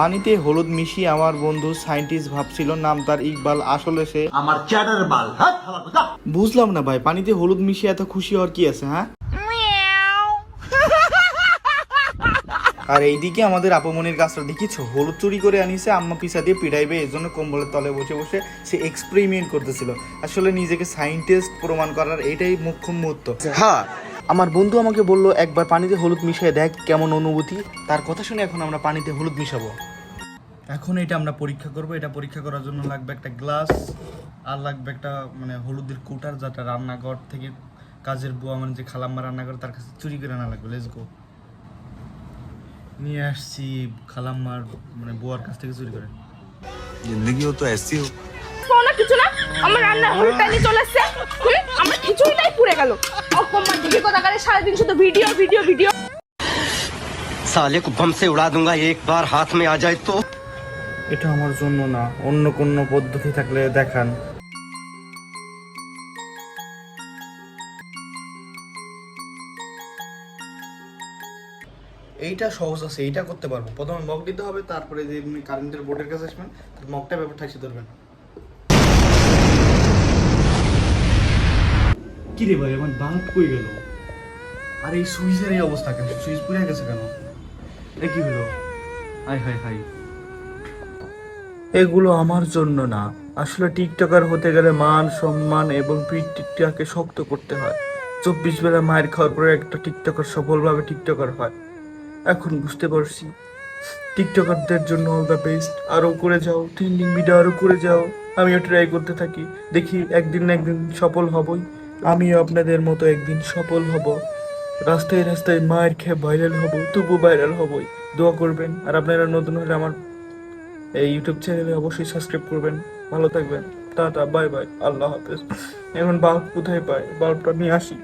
পানিতে হলুদ মিশিয়ে আমার বন্ধু সায়েন্টিস্ট ভাবছিল নাম তার ইকবাল আসলে সে আমার চ্যাটার বাল বুঝলাম না ভাই পানিতে হলুদ মিশিয়ে এত খুশি হওয়ার কি আছে হ্যাঁ? আর এইদিকে আমাদের আপমনির গাছটা দেখিছো হলুদ চুরি করে আনিছে আম্মা পিসা দিয়ে পিড়াইবে এই জন্য কম্বলের তলে বসে বসে সে এক্সপেরিমেন্ট করতেছিল। আসলে নিজেকে সায়েন্টিস্ট প্রমাণ করার এটাই মুখ্য মুহূর্ত। হ্যাঁ আমার বন্ধু আমাকে বলল একবার পানিতে হলুদ মিশিয়ে দেখ কেমন অনুভূতি। তার কথা শুনে এখন আমরা পানিতে হলুদ মিশাবো। এখন এটা আমরা পরীক্ষা করব এটা পরীক্ষা করার জন্য লাগবে একটা গ্লাস আর লাগবে একটা মানে হলুদের কুটার যেটা রান্নাঘর থেকে কাজের বুয়া মানে যে খালাম্মা রান্না করে তার কাছে চুরি করে না লাগবে লেটস গো নিয়ে আসছি খালাম্মার মানে বুয়ার কাছ থেকে চুরি করে जिंदगी हो तो ऐसी हो কোনো না কিছু না আমার রান্নার হলুদটা নিয়ে চলে এসছে হুম, আমার খিচুড়িটাই পুড়ে গেল অকম্মার দিকে কোথাকারে সারাদিন শুধু ভিডিও ভিডিও ভিডিও साले को बम से उड़ा दूंगा एक बार हाथ में आ जाए तो এটা আমার জন্য না। অন্য কোনো পদ্ধতি থাকলে দেখান। এইটা সহজ আছে এইটা করতে পারব। প্রথমে মগ দিতে হবে তারপরে যে এমনি কারেন্টের বোর্ডের কাছে আসবেন তার মগটা ব্যাপার ঠাইছে ধরবেন। কি রে ভাই আমার বাল্ব কই গেল? আর এই সুইচের এই অবস্থা কেন? সুইচ পুড়ে গেছে কেন? এটা কি হলো? Hi hi hi. এগুলো আমার জন্য না। আসলে টিকটকার হতে গেলে মান, সম্মান এবং পিঠটাকে শক্ত করতে হয়। চব্বিশ বেলা মায়ের খাওয়ার পরে একটা টিকটকার সফলভাবে টিকটকার হয়। এখন বুঝতে পারছি। টিকটকারদের জন্য অল দ্য বেস্ট আরও করে যাও ট্রেন্ডিং ভিডিও আরও করে যাও। আমিও ট্রাই করতে থাকি। দেখি একদিন না একদিন সফল হবই। আমিও আপনাদের মতো একদিন সফল হব। রাস্তায় রাস্তায় মায়ের খেয়ে ভাইরাল হব তবু ভাইরাল হবই। দোয়া করবেন। আর আপনারা নতুন হলে আমার এই ইউটিউব চ্যানেলে অবশ্যই সাবস্ক্রাইব করবেন। ভালো থাকবেন। টাটা বাই বাই আল্লাহ হাফেজ। এখন বাল্ব কোথায় পায়? বাল্বটা নিয়ে আসি।